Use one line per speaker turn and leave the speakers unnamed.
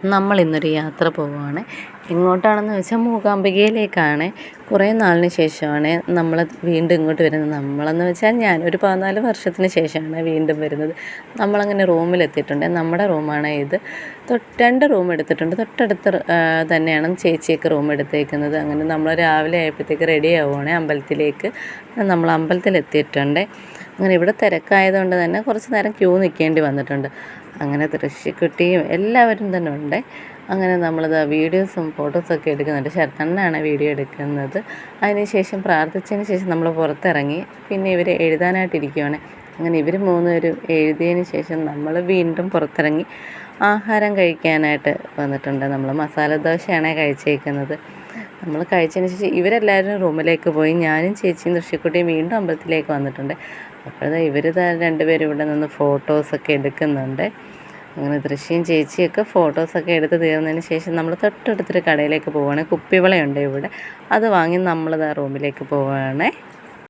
നമ്മൾ ഇന്നൊരു യാത്ര പോവുകയാണ്. എങ്ങോട്ടാണെന്ന് വെച്ചാൽ മൂകാംബികയിലേക്കാണ്. കുറേ നാളിന് ശേഷമാണ് നമ്മൾ വീണ്ടും ഇങ്ങോട്ട് വരുന്നത്. നമ്മളെന്ന് വെച്ചാൽ ഞാൻ ഒരു പതിനാല് വർഷത്തിന് ശേഷമാണ് വീണ്ടും വരുന്നത്. നമ്മളങ്ങനെ റൂമിലെത്തിയിട്ടുണ്ട്. നമ്മുടെ റൂമാണ് ഇത്. രണ്ട് റൂം എടുത്തിട്ടുണ്ട്. തൊട്ടടുത്ത് തന്നെയാണ് ചേച്ചിയൊക്കെ റൂം എടുത്തേക്കുന്നത്. അങ്ങനെ നമ്മൾ രാവിലെ ആയപ്പോഴത്തേക്ക് റെഡി ആവുകയാണ് അമ്പലത്തിലേക്ക്. നമ്മൾ അമ്പലത്തിലെത്തിയിട്ടുണ്ട്. അങ്ങനെ ഇവിടെ തിരക്കായതുകൊണ്ട് തന്നെ കുറച്ച് നേരം ക്യൂ നിൽക്കേണ്ടി വന്നിട്ടുണ്ട്. അങ്ങനെ ദൃശ്യക്കുട്ടിയും എല്ലാവരും തന്നെ ഉണ്ട്. അങ്ങനെ നമ്മളിത് വീഡിയോസും ഫോട്ടോസൊക്കെ എടുക്കുന്നുണ്ട്. ശരത്തണ്ണാണ് വീഡിയോ എടുക്കുന്നത്. അതിനുശേഷം പ്രാർത്ഥിച്ചതിന് ശേഷം നമ്മൾ പുറത്തിറങ്ങി. പിന്നെ ഇവർ എഴുതാനായിട്ടിരിക്കുവാണ്. അങ്ങനെ ഇവർ മൂന്നുപേരും എഴുതിയതിന് ശേഷം നമ്മൾ വീണ്ടും പുറത്തിറങ്ങി ആഹാരം കഴിക്കാനായിട്ട് വന്നിട്ടുണ്ട്. നമ്മൾ മസാല ദോശയാണ് കഴിച്ചേക്കുന്നത്. നമ്മൾ കഴിച്ചതിന് ശേഷം ഇവരെല്ലാവരും റൂമിലേക്ക് പോയി ഞാനും ചേച്ചിയും ദൃശ്യക്കുട്ടിയും വീണ്ടും അമ്പലത്തിലേക്ക് വന്നിട്ടുണ്ട്. അപ്പോഴത്തെ ഇവർ രണ്ടുപേരും ഇവിടെ നിന്ന് ഫോട്ടോസൊക്കെ എടുക്കുന്നുണ്ട്. അങ്ങനെ ദൃശ്യം ചേച്ചിയൊക്കെ ഫോട്ടോസൊക്കെ എടുത്ത് തീർന്നതിന് ശേഷം നമ്മൾ തൊട്ടടുത്തൊരു കടയിലേക്ക് പോവുകയാണ് കുപ്പിവളയുണ്ട് ഇവിടെ. അത് വാങ്ങി നമ്മളിതാ റൂമിലേക്ക് പോവുകയാണേ.